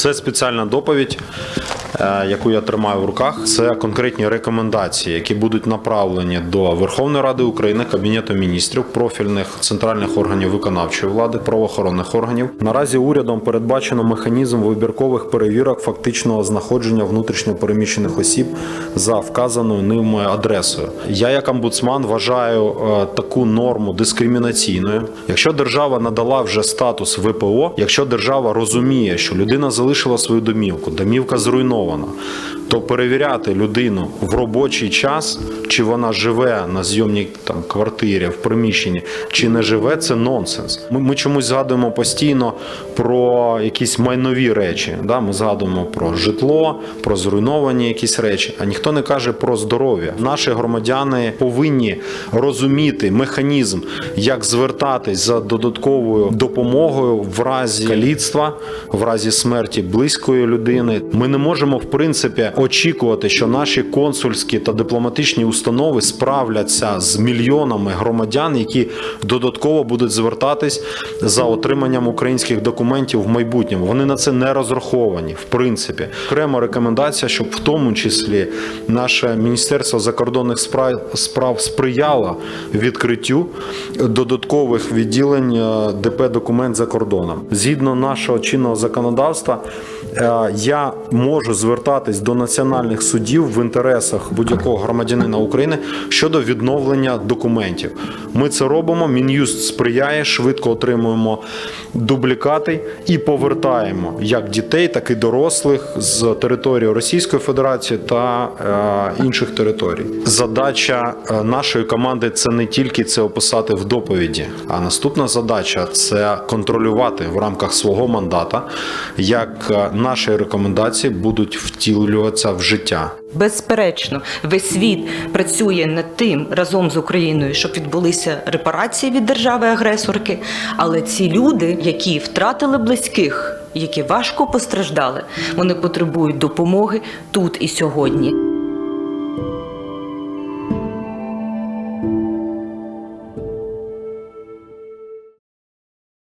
Це спеціальна доповідь, яку я тримаю в руках. Це конкретні рекомендації, які будуть направлені до Верховної Ради України, Кабінету міністрів, профільних центральних органів виконавчої влади, правоохоронних органів. Наразі урядом передбачено механізм вибіркових перевірок фактичного знаходження внутрішньо переміщених осіб за вказаною ними адресою. Я, як омбудсман, вважаю е, таку норму дискримінаційною. Якщо держава надала вже статус ВПО, якщо держава розуміє, що людина залишила свою домівку, домівка зруйнована, заборонено то перевіряти людину в робочий час, чи вона живе на зйомній там квартирі, в приміщенні, чи не живе, це нонсенс. Ми, ми чомусь згадуємо постійно про якісь майнові речі. Да? Ми згадуємо про житло, про зруйновані якісь речі, а ніхто не каже про здоров'я. Наші громадяни повинні розуміти механізм, як звертатись за додатковою допомогою в разі каліцтва, в разі смерті близької людини. Ми не можемо, в принципі, очікувати, що наші консульські та дипломатичні установи справляться з мільйонами громадян, які додатково будуть звертатись за отриманням українських документів в майбутньому. Вони на це не розраховані, в принципі. Окрема рекомендація, щоб в тому числі наше міністерство закордонних справ справ сприяло відкриттю додаткових відділень е, ДП документ за кордоном. Згідно нашого чинного законодавства, е, я можу звертатись до національних судів в інтересах будь-якого громадянина України щодо відновлення документів. Ми це робимо. Мін'юст сприяє, швидко отримуємо дублікати і повертаємо як дітей, так і дорослих з території Російської Федерації та е, інших територій. Задача е, нашої команди це не тільки це описати в доповіді, а наступна задача це контролювати в рамках свого мандата, як е, наші рекомендації будуть втілюватися в життя. Безперечно, весь світ працює над тим разом з Україною, щоб відбулися репарації від держави-агресорки. Але ці люди, які втратили близьких, які важко постраждали, вони потребують допомоги тут і сьогодні.